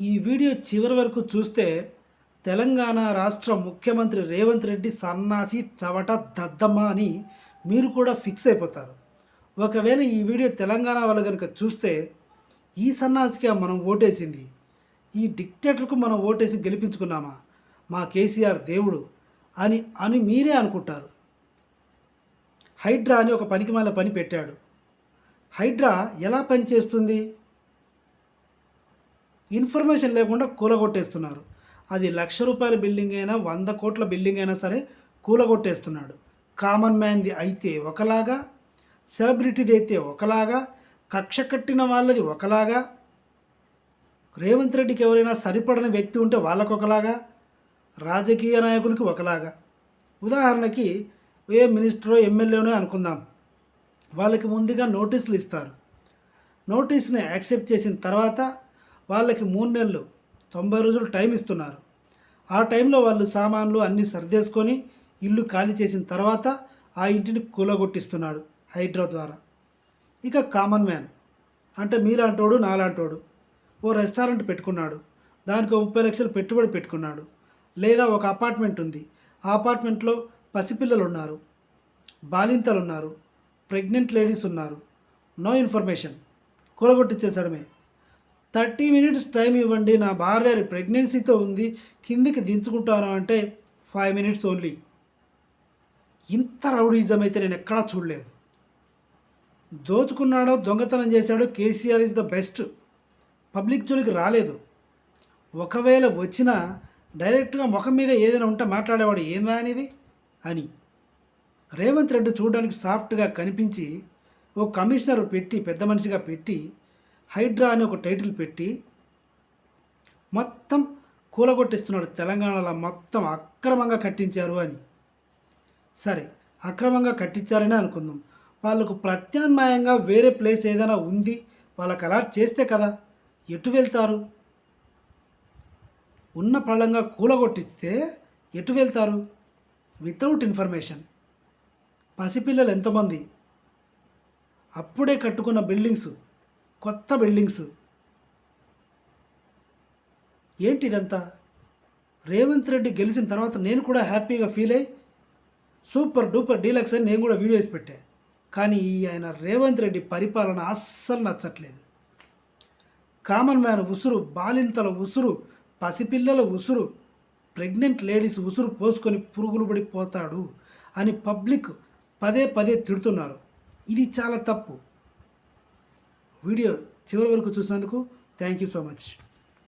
ఈ వీడియో చివరి వరకు చూస్తే తెలంగాణ రాష్ట్ర ముఖ్యమంత్రి రేవంత్ రెడ్డి సన్నాసి చవట దద్దమ్మ అని మీరు కూడా ఫిక్స్ అయిపోతారు. ఒకవేళ ఈ వీడియో తెలంగాణ వాళ్ళు కనుక చూస్తే ఈ సన్నాసిగా మనం ఓటేసింది. ఈ డిక్టేటర్కు మనం ఓటేసి గెలిపించుకున్నామా? మా కేసీఆర్ దేవుడు అని అని మీరే అనుకుంటారు. హైడ్రా అని ఒక పనికిమాల పని పెట్టాడు. హైడ్రా ఎలా పనిచేస్తుంది ఇన్ఫర్మేషన్ లేకుండా కూలగొట్టేస్తున్నారు. అది లక్ష రూపాయల బిల్డింగ్ అయినా వంద కోట్ల బిల్డింగ్ అయినా సరే కూలగొట్టేస్తున్నాడు. కామన్ మ్యాన్ది అయితే ఒకలాగా సెలబ్రిటీది అయితే ఒకలాగా కక్ష కట్టిన వాళ్ళది ఒకలాగా రేవంత్ రెడ్డికి ఎవరైనా సరిపడని వ్యక్తి ఉంటే వాళ్ళకు ఒకలాగా రాజకీయ నాయకులకి ఒకలాగా. ఉదాహరణకి ఏ మినిస్టరో ఎమ్మెల్యేనో అనుకుందాం. వాళ్ళకి ముందుగా నోటీసులు ఇస్తారు. నోటీస్ని యాక్సెప్ట్ చేసిన తర్వాత వాళ్ళకి మూడు నెలలు తొంభై రోజులు టైం ఇస్తున్నారు. ఆ టైంలో వాళ్ళు సామాన్లు అన్నీ సర్దేసుకొని ఇల్లు ఖాళీ చేసిన తర్వాత ఆ ఇంటిని కూలగొట్టిస్తున్నాడు హైడ్రా ద్వారా. ఇక కామన్ మ్యాన్. అంటే మీలాంటోడు నాలాంటోడు. ఓ రెస్టారెంట్ పెట్టుకున్నాడు. దానికి ముప్పై లక్షలు పెట్టుబడి పెట్టుకున్నాడు. లేదా ఒక అపార్ట్మెంట్ ఉంది. ఆ అపార్ట్మెంట్లో పసిపిల్లలు ఉన్నారు బాలింతలు ఉన్నారు ప్రెగ్నెంట్ లేడీస్ ఉన్నారు. No information. కూరగొట్టించేసడమే thirty minutes time ఇవ్వండి నా భార్య ప్రెగ్నెన్సీతో ఉంది కిందికి దించుకుంటాను అంటే ఫైవ్ మినిట్స్ ఓన్లీ. ఇంత రౌడీజం అయితే నేను ఎక్కడా చూడలేదు. దోచుకున్నాడో దొంగతనం చేశాడో KCR is the best public జోలికి రాలేదు. ఒకవేళ వచ్చినా డైరెక్ట్గా ముఖం మీద ఏదైనా ఉంటే మాట్లాడేవాడు ఏందా అనేది అని. రేవంత్ రెడ్డి చూడడానికి సాఫ్ట్గా కనిపించి ఓ కమిషనర్ పెట్టి పెద్ద మనిషిగా పెట్టి హైడ్రా అని ఒక టైటిల్ పెట్టి మొత్తం కూలగొట్టిస్తున్నాడు తెలంగాణలో మొత్తం అక్రమంగా కట్టించారు అని. సరే అక్రమంగా కట్టించారని అనుకుందాం. వాళ్ళకు ప్రత్యామ్నాయంగా వేరే ప్లేస్ ఏదైనా ఉంది వాళ్ళకి అలాట్ చేస్తే కదా ఎటు వెళ్తారు? ఉన్న పళ్ళంగా కూలగొట్టిస్తే ఎటు వెళ్తారు? వితౌట్ ఇన్ఫర్మేషన్ పసిపిల్లలు ఎంతమంది. అప్పుడే కట్టుకున్న బిల్డింగ్స్ కొత్త బిల్డింగ్స్. ఏంటి ఇదంతా రేవంత్ రెడ్డి గెలిచిన తర్వాత నేను కూడా హ్యాపీగా ఫీల్ అయ్యి సూపర్ డూపర్ డీలక్స్ అని నేను కూడా వీడియోస్ పెట్టా. కానీ ఈ ఆయన రేవంత్ రెడ్డి పరిపాలన అస్సలు నచ్చట్లేదు. కామన్ మ్యాన్ ఉసురు బాలింతల ఉసురు పసిపిల్లల ఉసురు ప్రెగ్నెంట్ లేడీస్ ఉసురు పోసుకొని పురుగులు పడిపోతాడు అని పబ్లిక్ పదే పదే తిడుతున్నారు. ఇది చాలా తప్పు. వీడియో చివరి వరకు చూసినందుకు థ్యాంక్ యూ సో మచ్.